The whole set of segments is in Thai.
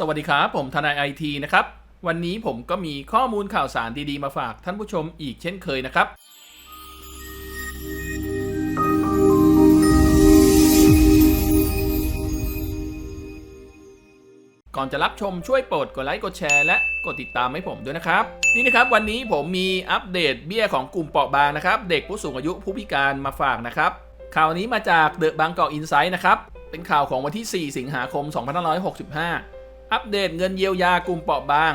สวัสดีครับ ผมทนายไอทีนะครับ วันนี้ผมก็มีข้อมูลข่าวสารดีๆ มาฝากท่านผู้ชมอีกเช่นเคยนะครับ ก่อนจะรับชมช่วยโปรดกดไลค์กดแชร์และกดติดตามให้ผมด้วยนะครับ นี่นะครับวันนี้ผมมีอัปเดตเบี้ยของกลุ่มเปราะบางนะครับ เด็กผู้สูงอายุผู้พิการมาฝากนะครับข่าวนี้มาจากเดอะบางกอกอินไซด์นะครับเป็นข่าวของวันที่ 4 สิงหาคม 2565 อัปเดตเงินเยียวยากลุ่มเปราะบาง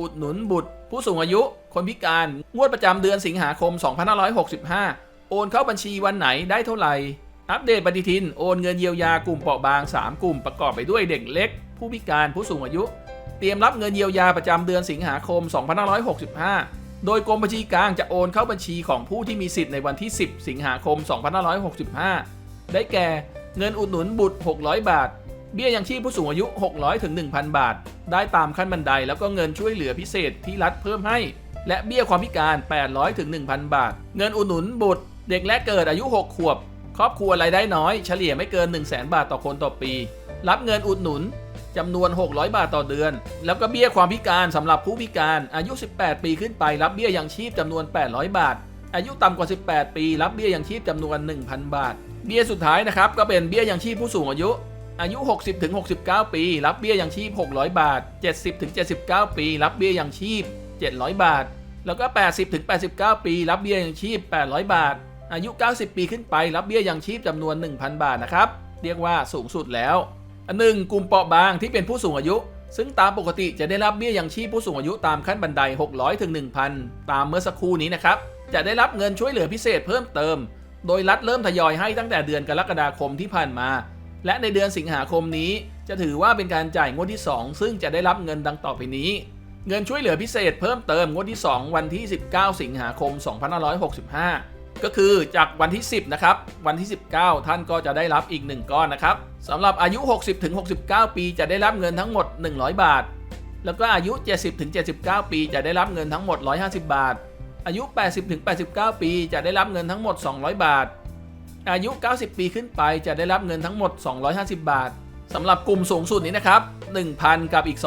อุดหนุนบุตร ผู้สูงอายุ คนพิการ งวดประจำเดือนสิงหาคม 2565 โอนเข้าบัญชีวันไหนได้เท่าไหร่ อัปเดตปฏิทิน โอนเงินเยียวยากลุ่มเปราะบาง 3 กลุ่มประกอบไปด้วยเด็กเล็ก ผู้พิการ ผู้สูงอายุ เตรียมรับเงินเยียวยาประจำเดือนสิงหาคม 2565 โดยกรมบัญชีกลางจะโอนเข้าบัญชีของผู้ที่มีสิทธิ์ในวันที่ 10 สิงหาคม 2565 ได้แก่ เงินอุดหนุนบุตร 600 บาท เบี้ยยังชีพผู้สูงอายุ 600ถึง1,000 บาท ได้ตามขั้นบันไดแล้วก็เงินช่วยเหลือพิเศษที่รัฐเพิ่มให้ และเบี้ยความพิการ 800ถึง1,000 บาท เงินอุดหนุนบุตร เด็กแรกเกิดอายุ 6 ขวบ ครอบครัวรายได้น้อย เฉลี่ยไม่เกิน 1 0 0 0 0แบาทต่อคนต่อปี รับเงินอุดหนุนจำนวน 600 บาทต่อเดือน แล้วก็เบี้ยความพิการสำหรับผู้พิการอายุ 18 ปีขึ้นไป รับเบี้ยยังชีพจำนวน 800 บาท อายุต่ำกว่า 18 ปี รับเบี้ยยังชีพจำนวน 1,000 บาท เบี้ยสุดท้ายนะครับก็เป็นเบี้ยยังชีพผู้สูงอายุ อายุ 60ถึง69 ปี รับเบี้ยยังชีพ 600 บาท 70ถึง79 ปี รับเบี้ยยังชีพ 700 บาท แล้วก็ 80ถึง89 ปี รับเบี้ยยังชีพ 800 บาท อายุ 90 ปีขึ้นไป รับเบี้ยยังชีพจำนวน 1,000 บาทนะครับ เรียกว่าสูงสุดแล้ว อันหนึ่งกลุ่มเปราะบางที่เป็นผู้สูงอายุ ซึ่งตามปกติจะได้รับเบี้ยยังชีพผู้สูงอายุตามขั้นบันได 600ถึง1,000 ตามเมื่อสักครู่นี้นะครับ จะได้รับเงินช่วยเหลือพิเศษเพิ่มเติม โดยรัฐเริ่มทยอยให้ตั้งแต่เดือนกรกฎาคมที่ผ่านมา และในเดือนสิงหาคมนี้ จะถือว่าเป็นการจ่ายงวดที่ 2 ซึ่งจะได้รับเงินดังต่อไปนี้ เงินช่วยเหลือพิเศษเพิ่มเติมงวดที่ 2 วันที่ 19 สิงหาคม 2565 ก็คือจากวันที่ 10 นะครับ วันที่ 19 ท่านก็จะได้รับอีก 1 ก้อนนะครับสำหรับอายุ 60-69 ปีจะได้รับเงินทั้งหมด 100 บาท แล้วก็อายุ 70-79 ปีจะได้รับเงินทั้งหมด 150 บาท อายุ 80-89 ปีจะได้รับเงินทั้งหมด 200 บาท อายุ 90 ปีขึ้นไปจะได้รับเงินทั้งหมด 250 บาทสำหรับกลุ่มสูงสุดนี้นะครับ 1,000 กับอีก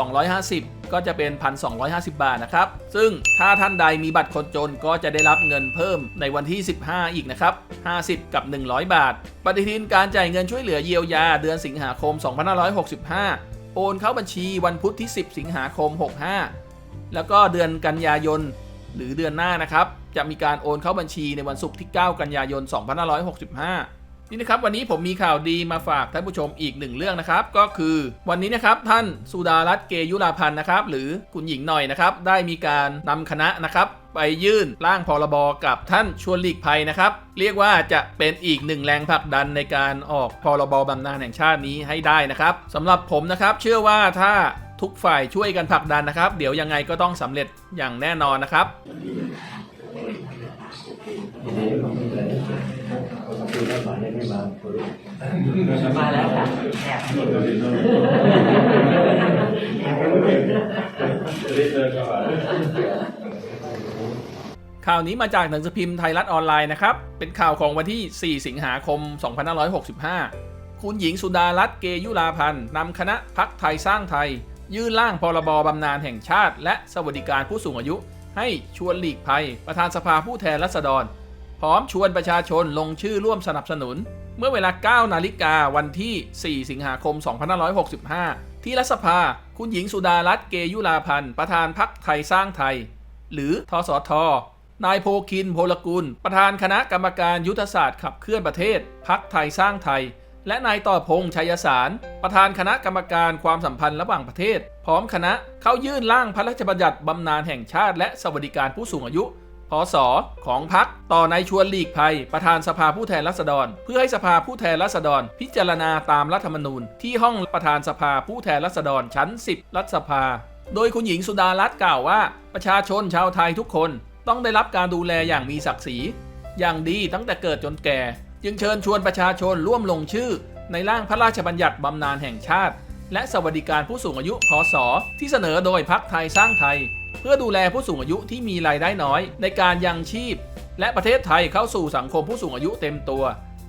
250 ก็จะเป็น 1,250 บาทนะครับ ซึ่งถ้าท่านใดมีบัตรคนจนก็จะได้รับเงินเพิ่มในวันที่ 15 อีกนะครับ 50 กับ 100 บาท ปฏิทินการจ่ายเงินช่วยเหลือเยียวยาเดือนสิงหาคม 2565 โอนเข้าบัญชีวันพุธที่ 10 สิงหาคม 65 แล้วก็เดือนกันยายน หรือเดือนหน้านะครับ จะมีการโอนเข้าบัญชีในวันศุกร์ที่ 9 กันยายน 2565 นี่นะครับ วันนี้ผมมีข่าวดีมาฝากท่านผู้ชมอีกหนึ่งเรื่องนะครับ ก็คือวันนี้นะครับท่านสุดารัตน์เกยุราพันธ์นะครับ หรือคุณหญิงหน่อยนะครับ ได้มีการนำคณะนะครับไปยื่นร่างพรบกับท่านชวนหลีกภัยนะครับ เรียกว่าจะเป็นอีกหนึ่งแรงผลักดันในการออกพรบบำนาญแห่งชาตินี้ให้ได้นะครับสำหรับผมนะครับ เชื่อว่าถ้า ทุกฝ่ายช่วยกันผลักดันนะครับ เดี๋ยวยังไงก็ต้องสำเร็จอย่างแน่นอนนะครับ มาแล้วค่ะข่าวนี้มาจากหนังสือพิมพ์ไทยรัฐออนไลน์นะครับ เป็นข่าวของวันที่ 4 สิงหาคม 2565 คุณหญิงสุดารัตน์เกยุราพันธ์นำคณะพักไทยสร้างไทย ยื่นร่างพรบ บำนาญแห่งชาติ และสวัสดิการผู้สูงอายุ ให้ชวนหลีกภัย ประธานสภาผู้แทนราษฎร พร้อมชวนประชาชนลงชื่อร่วมสนับสนุน เมื่อเวลา 9 นาฬิกาวันที่ 4 สิงหาคม 2565 ที่รัฐสภา คุณหญิงสุดารัตน์เกยุราพันธ์ ประธานพักไทยสร้างไทย หรือทสทนายโพคินโพลกุล ประธานคณะกรรมการยุทธศาสตร์ขับเคลื่อนประเทศพักไทยสร้างไทย และนายต่อพงษ์ชัยสาร ประธานคณะกรรมการความสัมพันธ์ระหว่างประเทศ พร้อมคณะเข้ายื่นร่างพระราชบัญญัติบำนาญแห่งชาติ และสวัสดิการผู้สูงอายุพศของพักต่อนายชวนหลีกภัย ประธานสภาผู้แทนราษฎร เพื่อให้สภาผู้แทนราษฎร พิจารณาตามรัฐธรรมนูญ ที่ห้องประธานสภาผู้แทนราษฎรชั้น 10 รัฐสภา โดยคุณหญิงสุดารัตน์กล่าวว่า ประชาชนชาวไทยทุกคน ต้องได้รับการดูแลอย่างมีศักดิ์ศรี อย่างดีตั้งแต่เกิดจนแก่ จึงเชิญชวนประชาชนร่วมลงชื่อ ในร่างพระราชบัญญัติบำนาญแห่งชาติ และสวัสดิการผู้สูงอายุพศที่เสนอโดยพักไทยสร้างไทย เพื่อดูแลผู้สูงอายุที่มีรายได้น้อย ในการยังชีพ และประเทศไทยเข้าสู่สังคมผู้สูงอายุเต็มตัว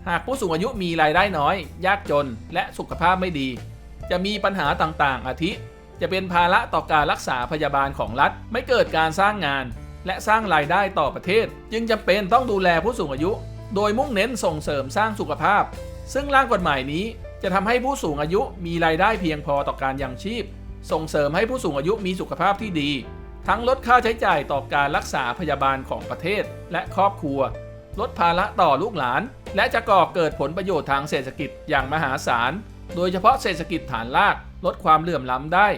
หากผู้สูงอายุมีรายได้น้อย ยากจน และสุขภาพไม่ดี จะมีปัญหาต่างๆ อาทิ จะเป็นภาระต่อการรักษาพยาบาลของรัฐ ไม่เกิดการสร้างงาน และสร้างรายได้ต่อประเทศ จึงจำเป็นต้องดูแลผู้สูงอายุ โดยมุ่งเน้นส่งเสริมสร้างสุขภาพ ซึ่งร่างกฎหมายนี้จะทำให้ผู้สูงอายุมีรายได้เพียงพอต่อการยังชีพ ส่งเสริมให้ผู้สูงอายุมีสุขภาพที่ดี ทั้งลดค่าใช้จ่ายต่อการรักษาพยาบาลของประเทศและครอบครัว ลดภาระต่อลูกหลาน และจะก่อเกิดผลประโยชน์ทางเศรษฐกิจอย่างมหาศาล โดยเฉพาะเศรษฐกิจฐานราก ลดความเหลื่อมล้ำได้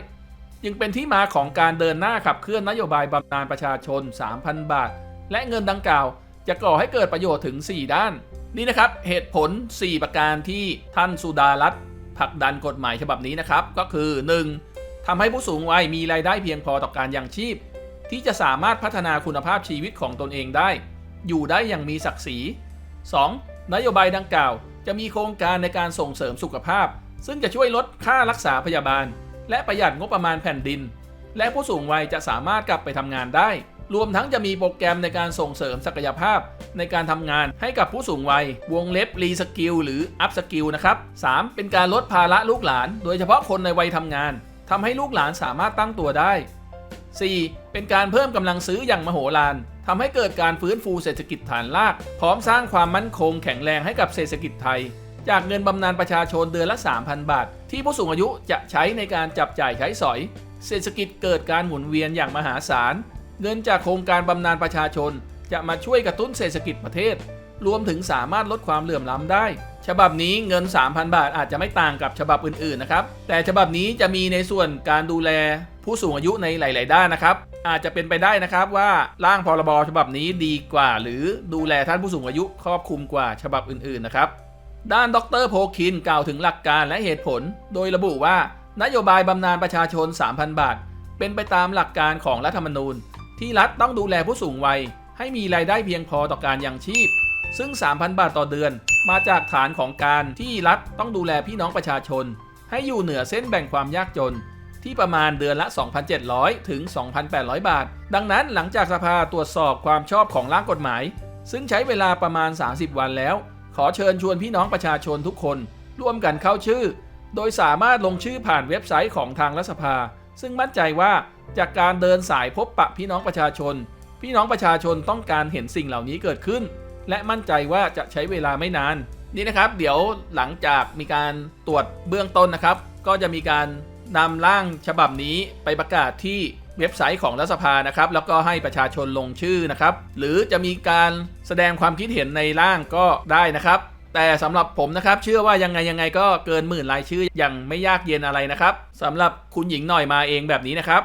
จึงเป็นที่มาของการเดินหน้าขับเคลื่อนนโยบายบำนาญประชาชน 3,000 บาท และเงินดังกล่าว จะก่อให้เกิดประโยชน์ถึง 4 ด้าน นี่นะครับเหตุผล 4 ประการที่ท่านสุดารัตน์ผลักดันกฎหมายฉบับนี้นะครับ ก็คือ 1. ทำให้ผู้สูงวัยมีรายได้เพียงพอต่อการยังชีพ ที่จะสามารถพัฒนาคุณภาพชีวิตของตนเองได้ อยู่ได้อย่างมีศักดิ์ศรี 2. นโยบายดังกล่าว จะมีโครงการในการส่งเสริมสุขภาพ ซึ่งจะช่วยลดค่ารักษาพยาบาล และประหยัดงบประมาณแผ่นดิน และผู้สูงวัยจะสามารถกลับไปทำงานได้ รวมทั้งจะมีโปรแกรมในการส่งเสริมศักยภาพ ในการทำงานให้กับผู้สูงวัย วงเล็บรีสกิลหรืออัพสกิลนะครับ 3. เป็นการลดภาระลูกหลาน โดยเฉพาะคนในวัยทำงานทำให้ลูกหลานสามารถตั้งตัวได้ 4. เป็นการเพิ่มกำลังซื้ออย่างมโหฬารทำให้เกิดการฟื้นฟูเศรษฐกิจฐานราก พร้อมสร้างความมั่นคงแข็งแรงให้กับเศรษฐกิจไทย จากเงินบำนาญประชาชนเดือนละ 3,000 บาท ที่ผู้สูงอายุจะใช้ในการจับจ่ายใช้สอย เศรษฐกิจเกิดการหมุนเวียนอย่างมหาศาล เงินจากโครงการบำนาญประชาชน จะมาช่วยกระตุ้นเศรษฐกิจประเทศ รวมถึงสามารถลดความเหลื่อมล้ำได้ ฉบับนี้เงิน 3,000 บาทอาจจะไม่ต่างกับฉบับอื่นๆนะครับ แต่ฉบับนี้จะมีในส่วนการดูแลผู้สูงอายุในหลาย ๆ ด้านนะครับ อาจจะเป็นไปได้นะครับว่าร่างพรบฉบับนี้ดีกว่า หรือดูแลท่านผู้สูงอายุครอบคลุมกว่าฉบับอื่น ๆ นะครับ ด้านดรโพคินกล่าวถึงหลักการและเหตุผล โดยระบุว่านโยบายบำนาญประชาชน 3,000 บาท เป็นไปตามหลักการของรัฐธรรมนูญ ที่รัฐต้องดูแลผู้สูงวัย ให้มีรายได้เพียงพอต่อการยังชีพ ซึ่ง 3,000 บาทต่อเดือน มาจากฐานของการที่รัฐต้องดูแลพี่น้องประชาชน ให้อยู่เหนือเส้นแบ่งความยากจน ที่ประมาณเดือนละ 2,700 ถึง 2,800 บาท ดังนั้นหลังจากสภาตรวจสอบความชอบของร่างกฎหมาย ซึ่งใช้เวลาประมาณ 30 วันแล้ว ขอเชิญชวนพี่น้องประชาชนทุกคน ร่วมกันเข้าชื่อ โดยสามารถลงชื่อผ่านเว็บไซต์ของทางรัฐสภา ซึ่งมั่นใจว่า จากการเดินสายพบปะพี่น้องประชาชน พี่น้องประชาชนต้องการเห็นสิ่งเหล่านี้เกิดขึ้น และมั่นใจว่าจะใช้เวลาไม่นาน นี่นะครับ เดี๋ยวหลังจากมีการตรวจเบื้องต้นนะครับ ก็จะมีการนำร่างฉบับนี้ไปประกาศที่เว็บไซต์ของรัฐสภานะครับ แล้วก็ให้ประชาชนลงชื่อนะครับ หรือจะมีการแสดงความคิดเห็นในร่างก็ได้นะครับ แต่สำหรับผมนะครับ เชื่อว่ายังไงยังไงก็เกินหมื่นรายชื่ออย่างไม่ยากเย็นอะไรนะครับสำหรับคุณหญิงหน่อยมาเองแบบนี้นะครับ